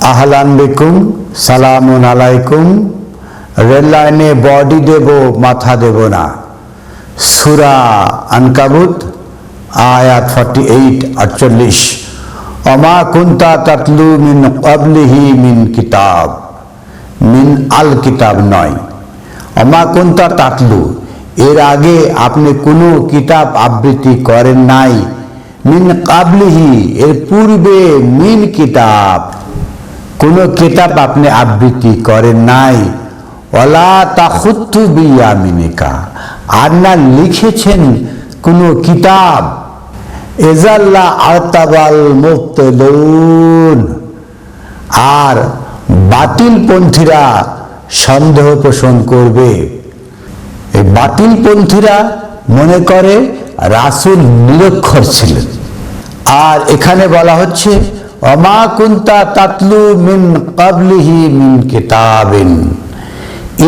আহলান বিকুম, সালামুন আলাইকুম। রেল লাইনে বডি দেব, মাথা দেব না। সুরা আনকাবুত, আয়াত ফর্টি এইট আটচল্লিশ। অমা কুন্তা তাতলু মিন কবলিহি মিন কিতাব, মিন আল কিতাব নয়। অমা কুন্তা তাতলু, এর আগে আপনি কোনো কিতাব আবৃত্তি করেন নাই। মিন কাবলিহি এর পূর্বে মিন কিতাব। কোনো কেতাব আপনি আবৃত্তি করেন নাই। ওলা তাহুত্তু বিয়ামিনিকা। আর না লিখেছেন কোনো কিতাব। এজাল্লা আরতাবাল মুক্তদৌন আর বাতিলপন্থীরা সন্দেহ পোষণ করবে। এই বাতিলপন্থীরা মনে করে রাসুল নিরক্ষর ছিলেন। আর এখানে বলা হচ্ছে অমা কুন্তা তাতলু মিন কাবলিহি মিন কিতাবিন।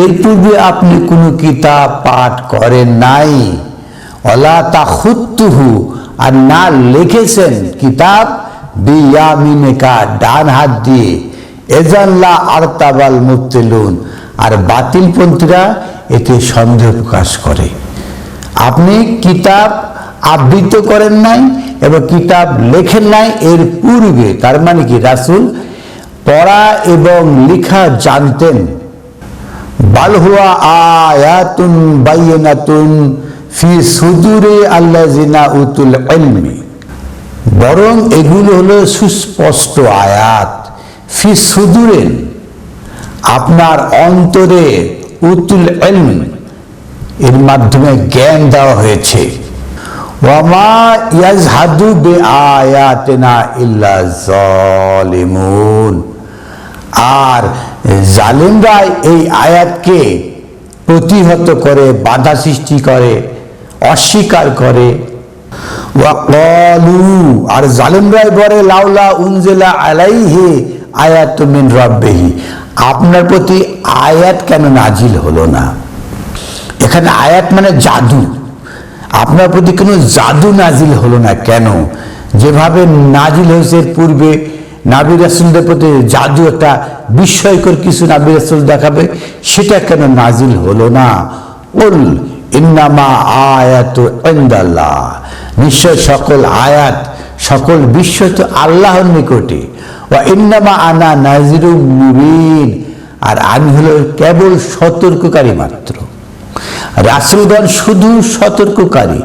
এর পূর্বে আপনি কোনো কিতাব পাঠ করেন নাই। অলা তাহুত্তুহু আর না লিখেছেন কিতাব, বিয়ামিনেকা ডান হাত দিয়ে। এজাল্লা আরতাবাল মুক্তিলুন আর বাতিলপন্থীরা এতে সন্দেহ প্রকাশ করে। আপনি কিতাব আবৃত করেন নাই এবং কিতাব লেখেন নাই, এর পূর্বে, তার মানে কি, রাসুল পড়া এবং লিখা জানতেন। বালহুয়া আয়াতুন বাইনাতুন ফি সুদুরে আল্লাজিনা উতুল ইলমি। বরং এগুলো হলো সুস্পষ্ট আয়াত। ফি সুদুরেন, আপনার অন্তরে উতুল ইলম, এর মাধ্যমে জ্ঞান দেওয়া হয়েছে। ইল্লা আর জালিমরা এই আয়াতকে প্রতিহত করে, বাধা সৃষ্টি করে, অস্বীকার করে। আর জালিমরাই বলে, লাউলা উনজেলা আলাইহি আয়াত মিন রব্বিহি। আপনার প্রতি আয়াত কেন নাজিল হলো না? এখানে আয়াত মানে জাদু। আপনার প্রতি কোনো জাদু নাজিল হলো না কেন? যেভাবে নাজিল হয়েছে পূর্বে নাবি রাসুলদের প্রতি জাদু একটা বিস্ময়কর কিছু নাবি রাসুল দেখাবে, সেটা কেন নাজিল হলো না? উল ইন্নামা আয়াত ইন্দাল্লাহ। নিশ্চয় সকল আয়াত, সকল বিশ্ব তো আল্লাহর নিকটে। ও ইন্নামা আনা নাজিরু মুবিন। আর আমি হলো কেবল সতর্ককারী মাত্র। রাসুলগণ শুধু সতর্ককারী।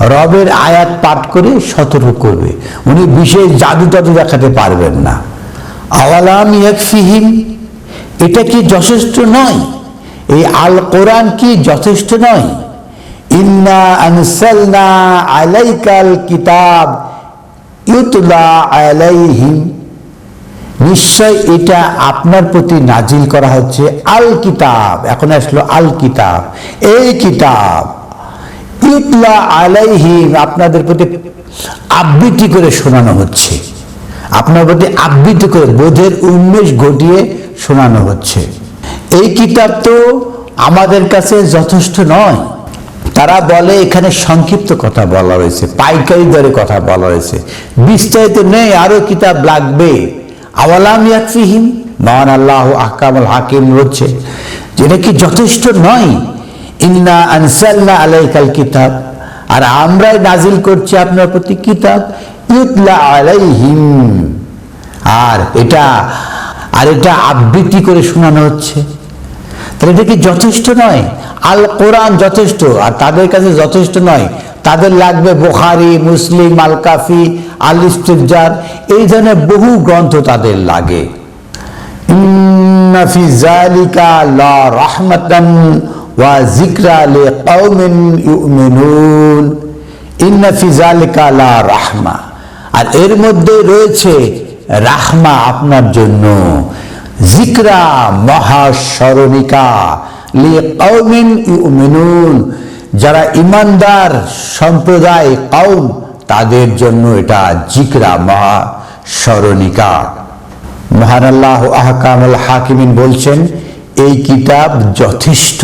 রবের আয়াত পাঠ করে সতর্ক করবে। উনি বিশেষ জাদু টাদু দেখাতে পারবেন না। আওয়ালাম ইয়াকফিহিম, এটা কি যথেষ্ট নয়? এই আল কোরআন কি যথেষ্ট নয়? ইন্না আনসালনা আলাইকাল কিতাব ইউতলা আলাইহিম। নিশ্চয় এটা আপনার প্রতি নাজিল করা হচ্ছে আল কিতাব এখন আসলো আল কিতাব এই কিতাব ইতলা আলাইহিম আপনাদের প্রতি আবৃত্তি করে শোনানো হচ্ছে। আপনার প্রতি আবৃত্তি করে বোধের উন্মেষ ঘটিয়ে শোনানো হচ্ছে। এই কিতাব তো আমাদের কাছে যথেষ্ট নয়। তারা বলে, এখানে সংক্ষিপ্ত কথা বলা হয়েছে, পাইকারি দরে কথা বলা হয়েছে। বিস্তারিত নেই, আরও কিতাব লাগবে। আওয়ালাম ইয়াকফিহিম? মহান আল্লাহ আহকামুল হাকিম বলছে, যেটা কি যথেষ্ট নয়? ইন্না আনসালনা আলাইকাল কিতাব। আর আমরাই নাজিল করছি আপনার প্রতি কিতাব ইউতলা আলাইহিম। আর এটা আর এটা আবৃত্তি করে শোনানো হচ্ছে। তাহলে এটা কি যথেষ্ট নয়? আল কোরআন যথেষ্ট, আর তাদের কাছে যথেষ্ট নয়। তাদের লাগবে বোখারি, মুসলিম, আল কাফি আল এই ধরনের বহু গ্রন্থ তাদের লাগে। লা লা রাহমা। আর এর মধ্যে রয়েছে রাহমা আপনার জন্য। জিকরা মহাস্মরণিকা ইউমিনুন। যারা ইমানদার সম্প্রদায় কাউম তাদের জন্য এটা জিকরা মহা স্মরণিকা। মহান আল্লাহ আহকামুল হাকিমিন বলছেন, এই কিতাব যথেষ্ট,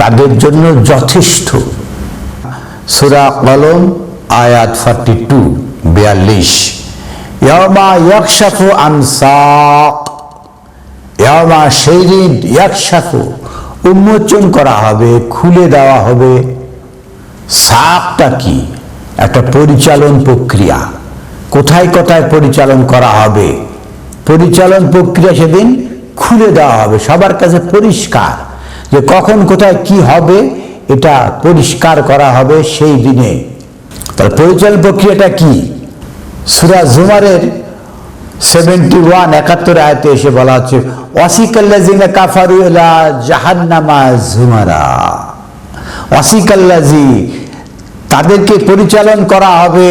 তাদের জন্য যথেষ্ট। সুরা কলম, আয়াত ফর্টি টু, বিয়াল্লিশ। ইয়ামা ইয়াকশাফু আন সাক ইয়ামা সেই দিন উন্মোচন করা হবে, খুলে দেওয়া হবে। সাপটা কি? একটা পরিচালন প্রক্রিয়া। কোথায় কোথায় পরিচালন করা হবে? পরিচালন প্রক্রিয়া সেদিন খুলে দেওয়া হবে, সবার কাছে পরিষ্কার যে কখন কোথায় কি হবে, এটা পরিষ্কার করা হবে সেই দিনে। তার পরিচালন প্রক্রিয়াটা কি? সুরা জুমারের সেভেন্টি ওয়ান একাত্তর আয়তে এসে বলা হচ্ছে ওয়াসিকাল্লাজিনা কাফারু ইলা জাহান্নামা জুমারা। ওয়াসিকাল্লাজি তাদেরকে পরিচালন করা হবে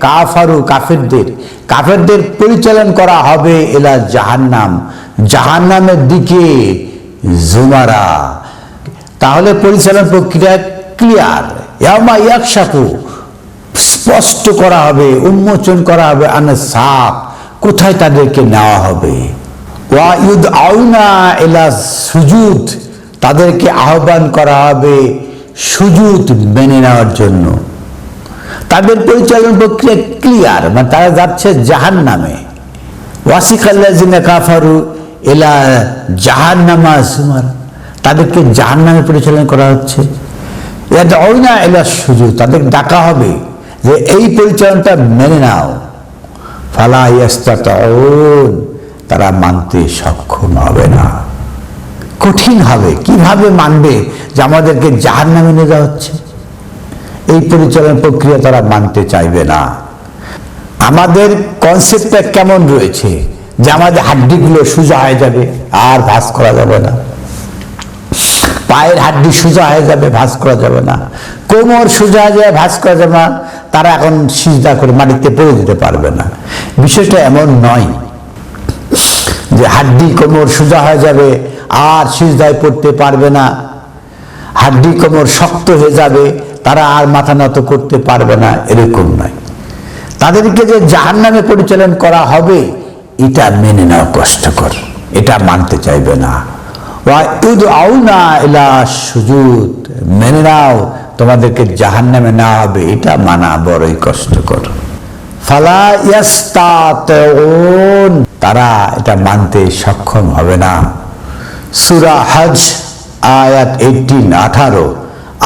কাফারু কাফেরদের। কাফেরদের পরিচালন করা হবে এলা জাহান্নাম। জাহান্নামের দিকে জুমারা। তাহলে পরিচালন প্রক্রিয়া ক্লিয়ার। ইয়ামা ইয়াকশাফু। স্পষ্ট করা হবে, উন্মোচন করা হবে আনে সাপ কোথায় তাদেরকে নেওয়া হবে? ওয়াইদ আউনা এলা সুজুদ। তাদেরকে আহ্বান করা হবে সুজুদ মেনে নেওয়ার জন্য। তাদের পরিচালন প্রক্রিয়া ক্লিয়ার মানে তারা যাচ্ছে জাহান নামে ওয়াসিকাল্লাজিনা কাফারু এলা জাহান নামা সুমার। তাদেরকে জাহান নামে পরিচালনা করা হচ্ছে। এলা সুযোগ তাদের ডাকা হবে যে এই পরিচালনটা মেনে নাও। ফালা তারা মানতে সক্ষম হবে না। কঠিন হবে। কীভাবে মানবে যে আমাদেরকে জাহান নামে নিয়ে যাওয়া হচ্ছে? এই পরিচালনা প্রক্রিয়া তারা মানতে চাইবে না। আমাদের কনসেপ্টটা কেমন রয়েছে? যে আমাদের হাড্ডিগুলো সোজা হয়ে যাবে, আর ভাস করা যাবে না। পায়ের হাড্ডি সোজা হয়ে যাবে ভাস করা যাবে না। কোমর সোজা হয়ে যাবে ভাস করা যাবে না। তারা এখন সিজদা করে মাটিতে পড়ে দিতে পারবে না। বিষয়টা এমন নয় যে হাড্ডি, কোমর সোজা হয়ে যাবে, আর সিজদায় পড়তে পারবে না। হাড্ডি, কোমর শক্ত হয়ে যাবে তারা আর মাথা নত করতে পারবে না, এরকম নয়। তাদেরকে যে জাহান নামে পরিচালন করা হবে, এটা মেনে নেওয়া কষ্টকর। এটা মানতে চাইবে না। সুজুদ। মেনে নাও, তোমাদেরকে জাহান নামে নেওয়া হবে, এটা মানা বড়ই কষ্টকর। ফালা তারা এটা মানতে সক্ষম হবে না। সুরা হজ, আয়াত এইটিন আঠারো।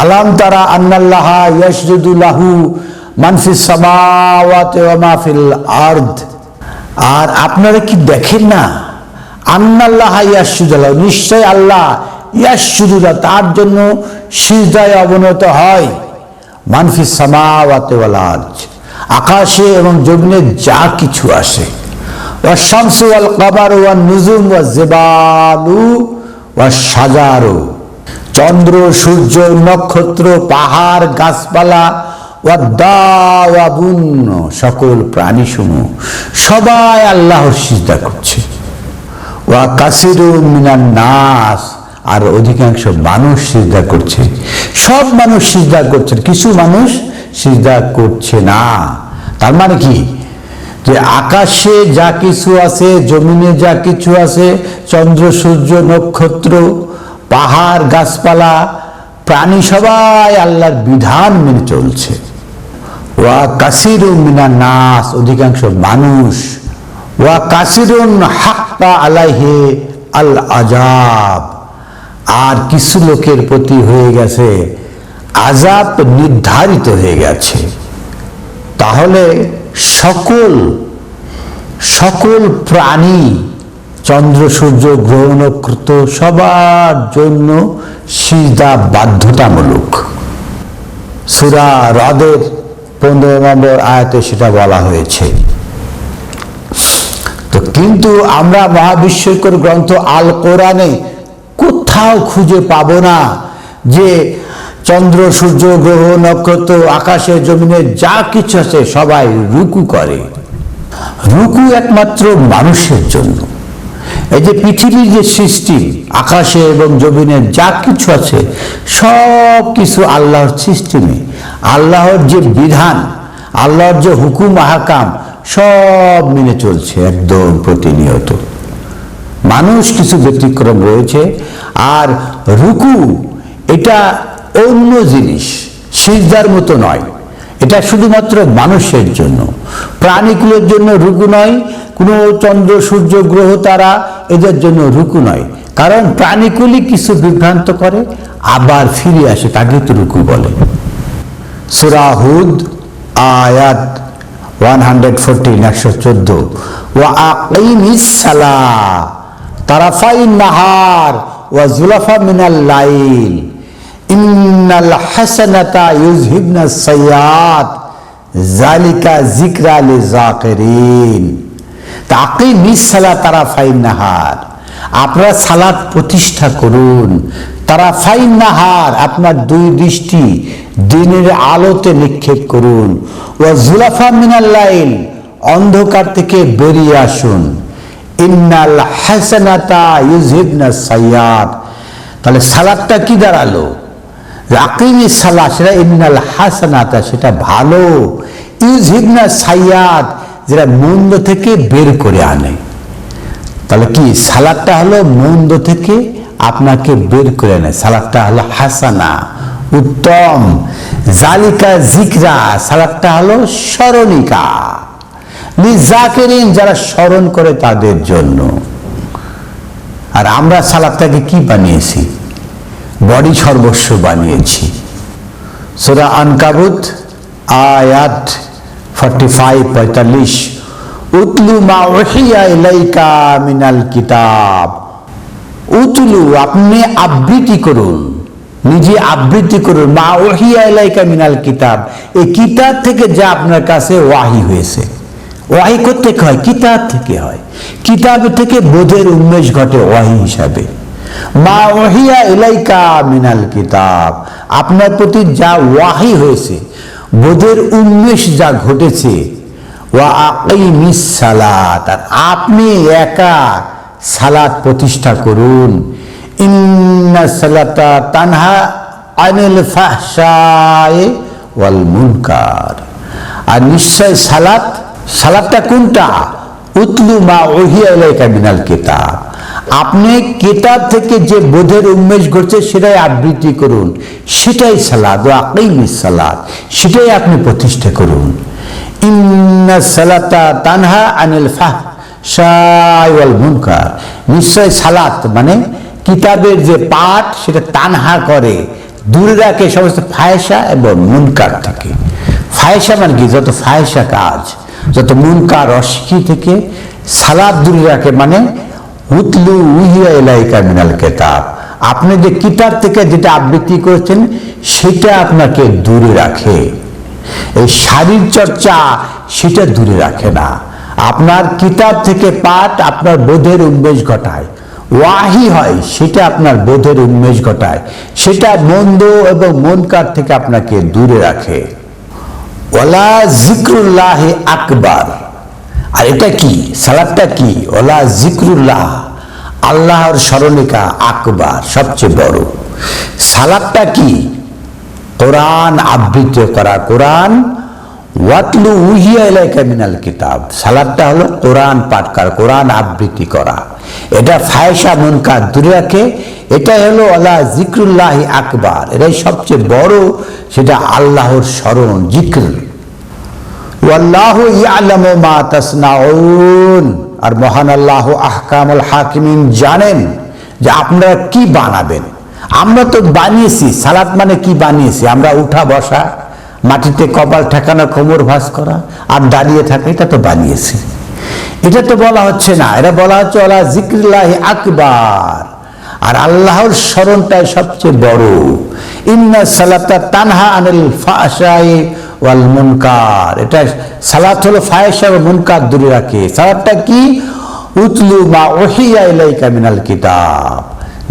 আলাম তারা আন্নাল্লাহা ইয়াসজুদু লাহু মানফিস সামাওয়াতি ওয়া মাফিল আরদ। আর আপনারা কি দেখেন না? আন্নাল্লাহ ইয়াসুদুল্লাহ নিশ্চয় আল্লাহ ইয়াসুদুল্লাহ তার জন্য সিজদায় অবনত হয়। মানফিস সামাওয়াতি ওয়াল আরদ, আকাশে এবং জমিনে যা কিছু আসে। ওয়া শামসু ওয়াল কামার ওয়া নুজুম ওয়া জিবালু ওয়া সাজারু চন্দ্র, সূর্য, নক্ষত্র, পাহাড়, গাছপালা ওয়াদ্দাওয়াবুন্ন সকল প্রাণীসমূহ। সবাই আল্লাহর সিজদা করছে। ওয়া কাসিরু মিনান নাস, আর অধিকাংশ মানুষ সিজদা করছে। সব মানুষ সিজদা করছে, কিছু মানুষ সিজদা করছে না। তার মানে কি? যে আকাশে যা কিছু আছে, জমিনে যা কিছু আছে, চন্দ্র, সূর্য, নক্ষত্র পাহাড়, গাছপালা, প্রাণী সবাই আল্লাহর বিধান মেনে চলছে। ওয়া কাসিরুন মিনা নাস, অধিকাংশ মানুষ। ওয়া কাসিরুন হাক্কা আলাইহে আল আজাব আর কিছু লোকের প্রতি হয়ে গেছে আজাব নির্ধারিত হয়ে গেছে। তাহলে সকল সকল প্রাণী চন্দ্র, সূর্য গ্রহ নক্ষত্র সবার জন্য সিজদা বাধ্যতামূলক। সুরা হ্রদের পনেরো নম্বর আয়াতে সেটা বলা হয়েছে। তো কিন্তু আমরা মহাবিশ্বকর গ্রন্থ আল কোরআনে কোথাও খুঁজে পাবো না যে চন্দ্র, সূর্য, গ্রহ, নক্ষত্র, আকাশে, জমিনে যা কিছু আছে সবাই রুকু করে। রুকু একমাত্র মানুষের জন্য। এই যে পৃথিবীর যে সৃষ্টি, আকাশে এবং জমিনে যা কিছু আছে, সব কিছু আল্লাহর সিস্টেমে আল্লাহর যে বিধান, আল্লাহর যে হুকুম, আহাকাম, সব মেনে চলছে একদম প্রতিনিয়ত। মানুষ কিছু ব্যতিক্রম রয়েছে, আর রুকু এটা অন্য জিনিস, সিজদার মতো নয়। এটা শুধুমাত্র মানুষের জন্য। প্রাণীকুলের জন্য রুকু নয়, কোনো চন্দ্র, সূর্য, গ্রহ, তারা এদের জন্য রুকু নয়। কারণ প্রাণীকুলই কিছু বিভ্রান্ত করে, আবার ফিরে আসে, তাকে তো রুকু বলে। সুরাহুদ আয়াত ওয়ান হান্ড্রেড ফোরটিন একশো চোদ্দ। ওয়া তারাফাই নাহার, ওয়া জুলাফা মিনাল লাইল। ইন্নাল হাসানাতা ইউজহিবনা সাইয়াত জালিকা জিকরা লিজাকিরিন তাকিমিস সালা তারাফাই নাহার আপনারা সালাত প্রতিষ্ঠা করুন। তারা ফাইন নাহার আপনার দুই দৃষ্টি দিনের আলোতে নিক্ষেপ করুন। ও জুলাফা মিনাল লাইল, অন্ধকার থেকে বেরিয়ে আসুন। ইন্নাল হাসানাতা ইউজিবনা সাইয়াদ তাহলে সালাদটা কি দাঁড়াল? রাকিমি সালা সেটা ইন্নাল হাসানাতা, সেটা ভালো। ইউজিবনা সাইয়াদ যেটা মন্দ থেকে বের করে আনে। তাহলে কি, সালাদটা হলো মন্দ থেকে আপনাকে বের করে আনে। সালাদটা হলো হাসানা, উত্তম। জালিকা জিকরা সালাদটা হলো স্মরণিকা। জাকেরিন যারা স্মরণ করে তাদের জন্য। আর আমরা সালাদটাকে কি বানিয়েছি? বডি সর্বস্ব বানিয়েছি। সোরা আনকাবুত, আয়াত ফর্টি ফাইভ পঁয়তাল্লিশ। উতলু মা ওহিয়া ইলাইকা মিনাল কিতাব। উতলু, আপনি আবৃত্তি করুন। নিজে আবৃত্তি করুন। মা ওহিয়া ইলাইকা মিনাল কিতাব। এই কিতাব থেকে যা আপনার কাছে ওয়াহি হয়েছে। ওয়াহি করতে হয়? কিতাব থেকে হয়। কিতাব থেকে বোধের উন্মেষ ঘটে ওয়াহি হিসাবে। মা ওহিয়া ইলাইকা মিনাল কিতাব। আপনার প্রতি যা ওয়াহি হয়েছে, বোধের উন্মেষ যা ঘটেছে, ওয়া আপনি একা সালাত প্রতিষ্ঠা করুন। ইন্না সালাতা তানহা আনিল ফাহশায়ে ওয়াল মুনকার। আর নিশ্চয় সালাত, সালাতটা কোনটা? উতলু মা ওহিয়া ইলাইকা মিনাল কিতাব। আপনি কিতাব থেকে যে বোধের উন্মেষ ঘটছে, সেটাই আবৃত্তি করুন। সেটাই সালাদ ও আকিমিস সালাত। সেটাই আপনি প্রতিষ্ঠা করুন। ইন্না সালাতা তানহা আনিল ফাহশাই ওয়াল মুনকার। নিশ্চয় সালাত মানে কিতাবের যে পাঠ, সেটা তানহা করে। দূরে রাখে সমস্ত ফায়সা এবং মুনকার থেকে। ফায়সা মানে কি? যত ফায়সা কাজ, যত মুনকার অস্বীকৃতি থেকে সালাদ দূরে রাখে মানে উতলু উহিয়া এলাইকা মিনাল কেতাব। আপনি যে কিতাব থেকে যেটা আবৃত্তি করেছেন, সেটা আপনাকে দূরে রাখে। এই শারীর চর্চা, সেটা দূরে রাখে না। আপনার কিতাব থেকে পাঠ আপনার বোধের উন্মেষ ঘটায়। ওয়াহি হয়, সেটা আপনার বোধের উন্মেষ ঘটায়। সেটা মন্দ এবং মনকার থেকে আপনাকে দূরে রাখে। ওলা জিক্রুল্লাহ আকবার। আর এটা কি? সালাদটা কি? ওলা জিক্রুল্লাহ, আল্লাহর স্মরণিকা আকবার, সবচেয়ে বড়। সালাদটা কি? কোরআন আবৃত্তি করা, কোরআন ওয়াতলু উহিয়া এলাকা মিনাল কিতাব। সালাদটা হলো কোরআন পাঠ করা, কোরআন আবৃত্তি করা। এটা ফায়সা মুনকার দূরে রাখে। এটাই হলো আল্লাহ জিক্রুল্লাহ আকবার। এটাই সবচেয়ে বড়, সেটা আল্লাহর স্মরণ, জিক্র। আর মহান আল্লাহ আহকামুল হাকিমিন জানেন যে আপনারা কি বানাবেন। আমরা তো বানিয়েছি সালাত মানে কি বানিয়েছি? আমরা উঠা বসা, মাটিতে কপাল ঠেকানো, কোমর ভাস করা, আর দাঁড়িয়ে থাকা, এটা তো বানিয়েছি। এটা তো বলা হচ্ছে না, এটা বলা হচ্ছে ওলা জিক্রিল্লাহ আকবার। আর আল্লাহর স্মরণটাই সবচেয়ে বড়। ইন্না সালাতা তানহা আনিল ফাশাই ওয়াল মুনকার। এটা সালাত হলো ফায়সা ও মুনকার দূরে রাখে। সালাতটা কি? উতলু মা ওহিয়া ইলাইকা মিনাল কিতাব।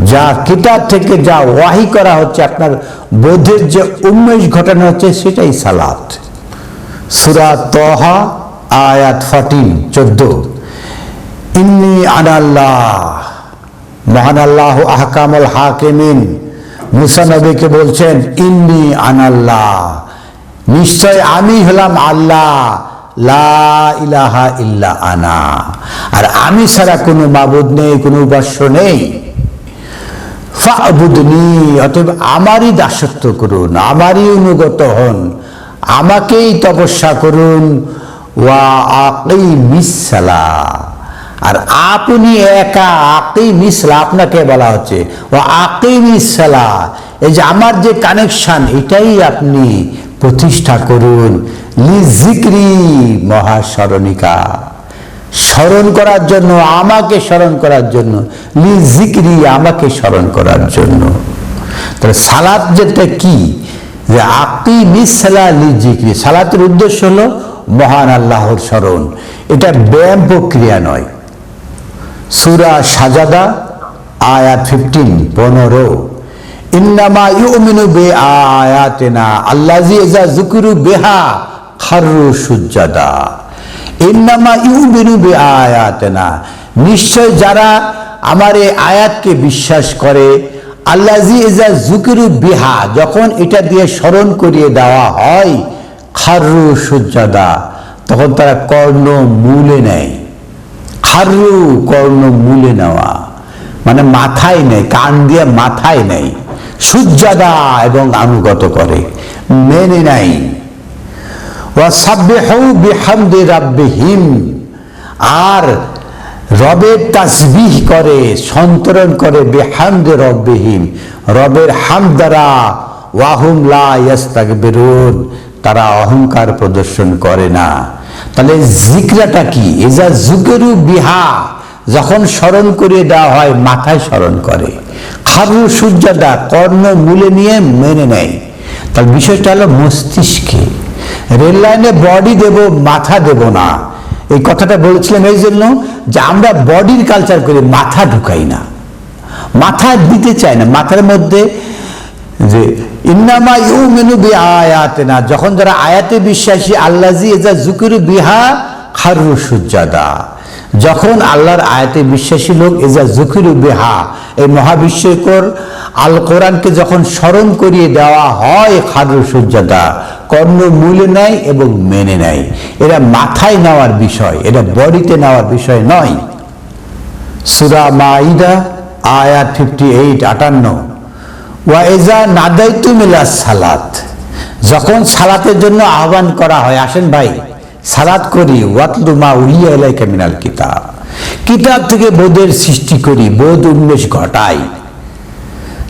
যা কিতাব থেকে যা ওয়াহি করা হচ্ছে, আপনার বোধের যে উন্মেষ ঘটানো হচ্ছে, সেটাই সালাত। সুরা তহা, আয়াত ফর্টিন চোদ্দ। ইন্নি আনাল্লাহ মহান আল্লাহ আহকামুল হাকিমিন। মুসা নবীকে বলছেন, ইন্নি আনাল্লাহ নিশ্চয় আমি হলাম আল্লাহ। লা ইলাহা ইল্লা আনা। আর আমি ছাড়া কোনো মাবুদ নেই, কোনো উপাস্য নেই। ফাবুদনি, অতএব আমারই দাসত্ব করুন, আমারই অনুগত হন, আমাকেই তপস্যা করুন। ওয়া আকি মিসালা আর আপনি একা আকি মিসলা আপনাকে বলা হচ্ছে। ও আকি মিসালা এই যে আমার যে কানেকশন এটাই আপনি প্রতিষ্ঠা করুন। লিজিক্রি মহাস্মরণিকা স্মরণ করার জন্য, আমাকে স্মরণ করার জন্য, লিজিক্রি আমাকে স্মরণ করার জন্য। তাহলে সালাত যেটা কি? যে আকি মিসালা লিজিক্রি। সালাতের উদ্দেশ্য হলো মহান আল্লাহর স্মরণ এটা ব্যায়াম প্রক্রিয়া নয়। সুরা সাজাদা আয়াত ফিফটিন পনেরো। ইন্নামা ইউমিনু বে আয়াতেনা আল্লাজি ইজা যুকিরু বেহা খারু সুজ্জাদা। ইন্নামা ইউমিনু বে আয়াতেনা নিশ্চয় যারা আমার এই আয়াতকে বিশ্বাস করে আল্লাজি ইজা যুকিরু বিহা, যখন এটা দিয়ে স্মরণ করিয়ে দেওয়া হয় খারু সুজ্জাদা, তখন তারা কর্ণ মূলে নেয়। খারু কর্ণ মূলে নেওয়া মানে মাথায় নেই কান দিয়ে মাথায় নেই সুজ্জাদা এবং আনুগত করে। মেনে নাই বিহামদি রাব্বিহিম। আর রবের তাসবিহ করে, সন্তরণ করে বেহামদে রব্বিহিম। রবের হাম দ্বারা ওয়াহুম লা ইয়াস্তাকবিরুন তারা অহংকার প্রদর্শন করে না। তাহলে জিকরাটা কি? এজা জুকেরু বিহা, যখন স্মরণ করে দেওয়া হয়, মাথায় স্মরণ করে। খারু সূর্যাদা কর্ণ মূলে নিয়ে মেনে নেয়। তার বিষয়টা হলো মস্তিষ্কে। রেল লাইনে বডি দেব, মাথা দেব না। এই কথাটা বলেছিলাম এই জন্য যে আমরা বডির কালচার করি মাথা ঢুকাই না। মাথা দিতে চাই না। মাথার মধ্যে যে ইন্নামা ইউ মেনু বি আয়াতে না যখন যারা আয়াতে বিশ্বাসী আল্লাজি এজা জুকিরু বিহা খারু সুজাদা যখন আল্লাহর আয়াতে বিশ্বাসী লোক এজা জুকিরু বিহা এই মহাবিশ্বকর আল কোরআনকে যখন স্মরণ করিয়ে দেওয়া হয় খারু সুজাদা কর্ণ মূলে নেয় এবং মেনে নেয় এরা মাথায় নেওয়ার বিষয় এটা বডিতে নেওয়ার বিষয় নয়। সুরা মাইদা আয়াত ফিফটি এইট আটান্ন। ওয়া ওয়াইজা নাদাইতু মিলা সালাত যখন সালাতের জন্য আহ্বান করা হয়, আসেন ভাই সালাত করি, ওয়াতলু মা উলিয়া ইলাইকা মিনাল কিতাব। কিতাব থেকে বোধের সৃষ্টি করি, বোধ উন্মেষ ঘটাই।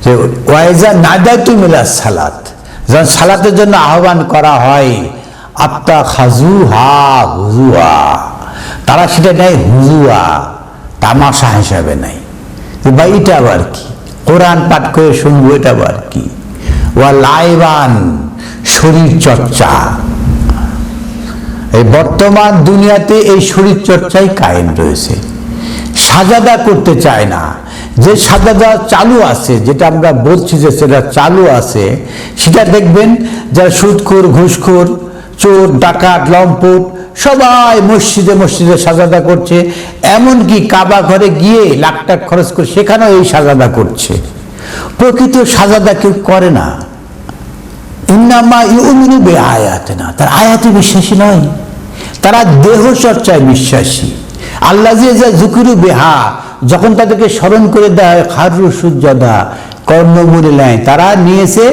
যে ওয়াইজা নাদাইতু মিলা সালাত। যখন সালাতের জন্য আহ্বান করা হয়, আত্মা খাজু হা হুজুয়া তারা সেটা নেয় হুজুয়া তামাশা হিসাবে নেয়। বা এটা আবার কি? কোরআন পাঠ করে শুনব, এটা আবার কি? ওয়া লাইবান, শরীর চর্চা। এই বর্তমান দুনিয়াতে এই শরীর চর্চাই কায়েম রয়েছে। সাজাদা করতে চায় না। যে সাজাদা চালু আছে, যেটা আমরা বলছি যে সেটা চালু আছে, সেটা দেখবেন যারা সুদখোর, ঘুষখোর, চোর, ডাকাত, লম্পট, সবাই মসজিদে মসজিদে সাজাদা করছে। এমনকি কাবা ঘরে গিয়ে লাখ টাক খরচ করে সেখানেও এই সাজাদা করছে। প্রকৃত সাজাদা কেউ করে না। ইন্নামা ইউমিনু বে আয়াতে না তার আয়াতে বিশ্বাসী নয়, তারা দেহ চর্চায় বিশ্বাসী। আল্লাহ যে যা জুকুরু বেহা, যখন তাদেরকে স্মরণ করে দেয়, খারু সূর্যদা কর্ণমূলে লাইন তারা নিয়েছে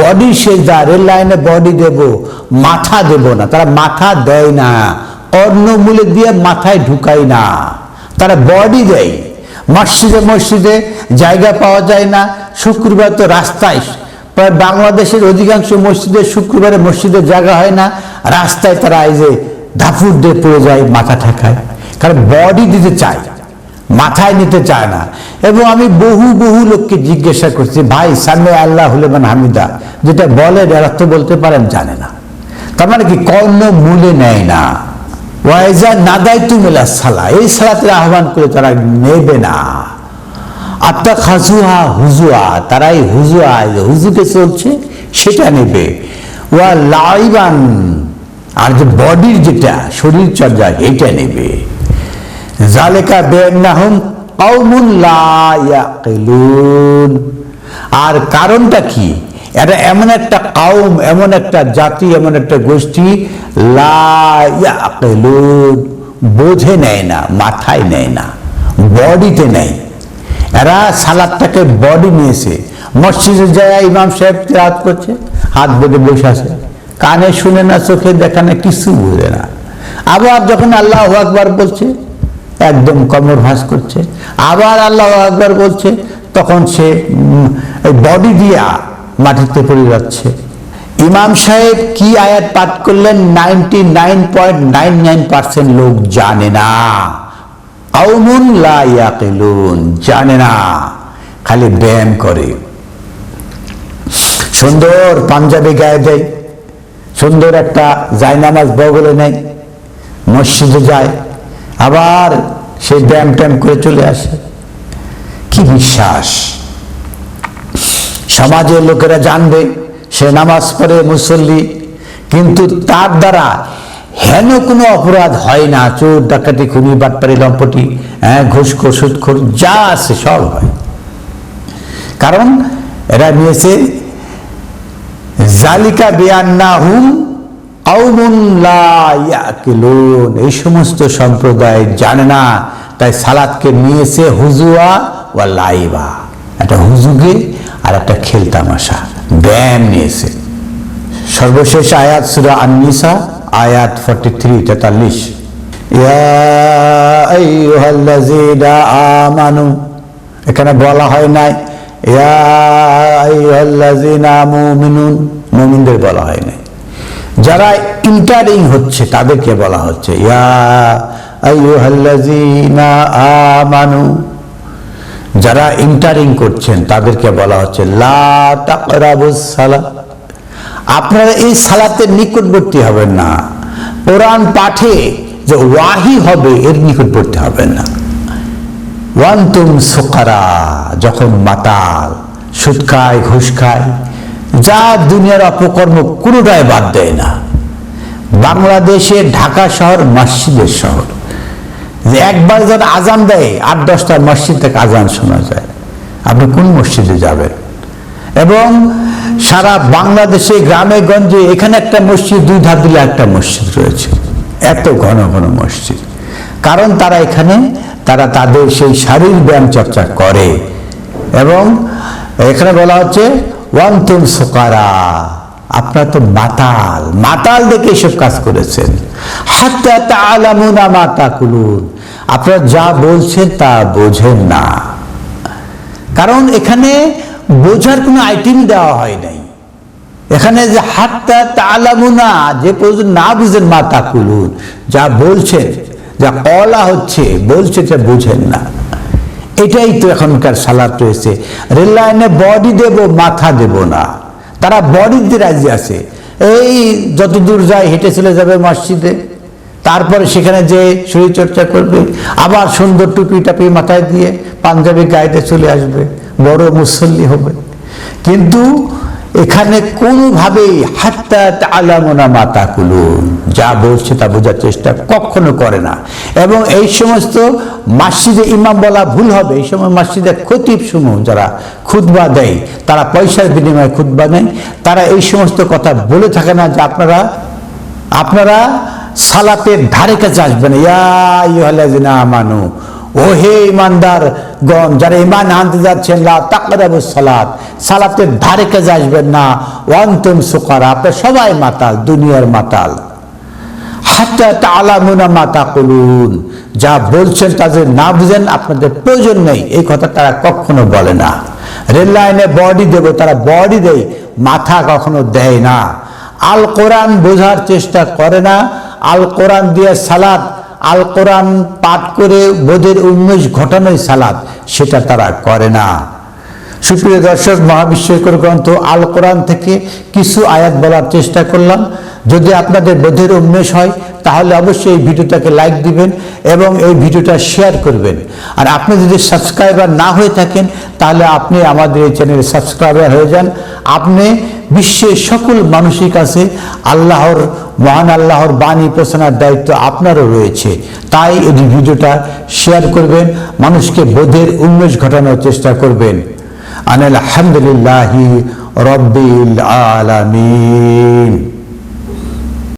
বডি সেজদা, রেল লাইনে বডি দেব, মাথা দেব না। তারা মাথা দেয় না, কর্ণমূলে দিয়ে মাথায় ঢুকায় না। তারা বডি দেয়। মসজিদে মসজিদে জায়গা পাওয়া যায় না, শুক্রবার তো রাস্তায় প্রায় বাংলাদেশের অধিকাংশ মসজিদে শুক্রবারে মসজিদের জায়গা হয় না। রাস্তায় তারা এই যে ধাপুর দিয়ে পড়ে যায় মাথা ঠেকায়। কারণ বডি দিতে চায়, মাথায় নিতে চায় না। এবং আমি বহু বহু লোককে জিজ্ঞাসা করছি, ভাই, সামনে আল্লাহ হলেমান হামিদা। যেটা বলেন এর অর্থ বলতে পারেন, জানে না। তার মানে কি কর্ণ মূলে নেয় না। ওয়াইজা নাদাই তুমিলা সালা, এই সালাতের আহ্বান করে তারা নেবে না। আত্মা খাজুহা হুজুয়া তারাই হুজুয়া হুজুকে চলছে, সেটা নেবে। ওয়া লাইবান, আর যে বডির যেটা শরীর চর্যা এটা নেবে। জালেকা বেন্নাহুম ইয়াকিলুন। আর কারণটা কি? এটা এমন একটা কাউম এমন একটা জাতি, এমন একটা গোষ্ঠী, লা ইয়াকিলুন। বোঝে নেয় না, মাথায় নেয় না, বডিতে নেয়। এরা সালাদটাকে বডি নিয়েছে। মসজিদে যায়, ইমাম সাহেব রাত করছে, হাত বেঁধে বসে আছে। কানে শুনে না, চোখে দেখে না, কিছু বুঝে না। আবার যখন আল্লাহ আকবার বলছে, একদম কমর ভাস করছে। আবার আল্লাহ আকবার বলছে, তখন সে বডি দিয়া মাটিতে পড়ে যাচ্ছে। ইমাম সাহেব কি আয়াত পাঠ করলেন? Ninety nine point nine nine percent লোক জানে না। আউমুন লা ইয়াকিলুন। জানে না, খালি ব্যায়াম করে। সুন্দর পাঞ্জাবি গায়ে দেয়, সুন্দর একটা জায়নামাজ বগলে নেয়, মসজিদে যায়, আবার সে ব্যায়াম ট্যাম করে চলে আসে। কি বিশ্বাস? সমাজের লোকেরা জানবে, সে নামাজ পড়ে মুসল্লি, কিন্তু তার দ্বারা হেন কোনো অপরাধ হয় না, চোর ডাকাতি, খুনি বাটপারি লম্পটি হ্যাঁ ঘুষখোর, সুদখোর, যা আছে সব হয়। কারণ এরা নিয়েছে, জালিকা লা ইয়াকিলুন। এই সমস্ত সম্প্রদায় জানে না, তাই সালাদকে নিয়েছে হুজুয়া ওয়া লাইবা। একটা হুজুগে আর একটা খেলতামাশা ব্যায়াম নিয়েছে। সর্বশেষ আয়াত সুরা আননিসা আয়াত ফর্টি থ্রি তেতাল্লিশ আমানু, এখানে বলা হয় নাই মুমিনদের বলা হয় নাই। যারা ইন্টারিং হচ্ছে, তাদেরকে বলা হচ্ছে আমানু। যারা ইন্টারিং করছেন, তাদেরকে বলা হচ্ছে, লা তাকরাবুস আপনারা এই সালাতের নিকটবর্তী হবেন না। কোরআন পাঠে যে ওয়াহি হবে, এর নিকটবর্তী হবেন না। ওয়ান্তুম সুকারা, যখন মাতাল, সুদ খায়, ঘুষ খায়, যা দুনিয়ার অপকর্ম কোনোটাই বাদ দেয় না। বাংলাদেশে ঢাকা শহর, মসজিদের শহর। যে একবার যারা আজান দেয়, আট দশটা মসজিদ থেকে আজান শোনা যায়। আপনি কোন মসজিদে যাবেন? এবং সারা বাংলাদেশে, গ্রামে, গঞ্জে এখানে একটা মসজিদ, দুই ধার দিলে একটা মসজিদ রয়েছে। এত ঘন ঘন মসজিদ। কারণ তারা এখানে, তারা তাদের সেই শারীরিক ব্যায়াম চর্চা করে। এবং এখানে বলা হচ্ছে ওয়ান ওয়ান্তুম সুকারা আপনারা তো মাতাল। মাতাল দেখে এসব কাজ করেছেন। হাত্তা তালামুনা মাতা কুলুন আপনারা যা বলছেন তা বোঝেন না। কারণ এখানে বোঝার কোনো আইটেম দেওয়া হয় নাই। এখানে যে হাতটা তালামুনা যে পর্যন্ত না বুঝেন, মা তাকুলুন, যা বলছেন, যা কলা হচ্ছে, বলছে যা বুঝেন না। এটাই তো এখনকার সালাত রয়েছে। রেল লাইনে বডি দেব, মাথা দেব না। তারা বডি দিয়ে রাজি আছে। এই যতদূর যায়, হেঁটে চলে যাবে মসজিদে। তারপরে সেখানে যে শরীরচর্চা করবে, আবার সুন্দর টুপি টাপি মাথায় দিয়ে পাঞ্জাবি গাইতে চলে আসবে। বড় মুসল্লি হবে। কিন্তু এখানে কোনোভাবেই হাত্তা আলামোনা মাতা কুলুন যা বলছে তা বোঝার চেষ্টা কখনো করে না। এবং এই সমস্ত মাসজিদে ইমাম বলা ভুল হবে। এই সময় মাসজিদের খতিব সমূহ যারা খুতবা দেয়, তারা পয়সার বিনিময়ে খুতবা নেয়। তারা এই সমস্ত কথা বলে থাকে না যে আপনারা আপনারা সালাতের ধারে কাছে আসবেন। ইয়া মানু ও হে ইমানদার গণ, যারা ইমান আনতে যাচ্ছেন, লা তাকরাবু সালাত, সালাতের ধারে কাছে আসবেন না। ওয়ান্তুম সুকারা, আপনার সবাই মাতাল, দুনিয়ার মাতাল। হাত্তা তালামুনা মাতা কলুন যা বলছেন তাদের না বুঝেন, আপনাদের প্রয়োজন নেই। এই কথা তারা কখনো বলে না। রেল লাইনে বডি দেবে, তারা বডি দেয়, মাথা কখনো দেয় না। আল কোরআন বোঝার চেষ্টা করে না। আল কোরআন দিয়ে সালাদ আল কোরআন পাঠ করে বোধের উন্মেষ ঘটানোই সালাদ সেটা তারা করে না। সুপ্রিয় দর্শক মহাবিশ্বকর গ্রন্থ আল কোরআন থেকে কিছু আয়াত বলার চেষ্টা করলাম। যদি আপনাদের বোধের উন্মেষ হয়, তাহলে অবশ্যই এই ভিডিওটাকে লাইক দিবেন এবং এই ভিডিওটা শেয়ার করবেন। আর আপনি যদি সাবস্ক্রাইবার না হয়ে থাকেন, তাহলে আপনি আমাদের এই চ্যানেলে সাবস্ক্রাইবার হয়ে যান। আপনি বিশ্বের সকল মানুষের কাছে আল্লাহর, মহান আল্লাহর বাণী প্রচারের দায়িত্ব আপনারও রয়েছে। তাই এই ভিডিওটা শেয়ার করবেন, মানুষকে বোধের উন্মেষ ঘটানোর চেষ্টা করবেন। আনাল আলহামদুলিল্লাহি রব্বিল আলামিন।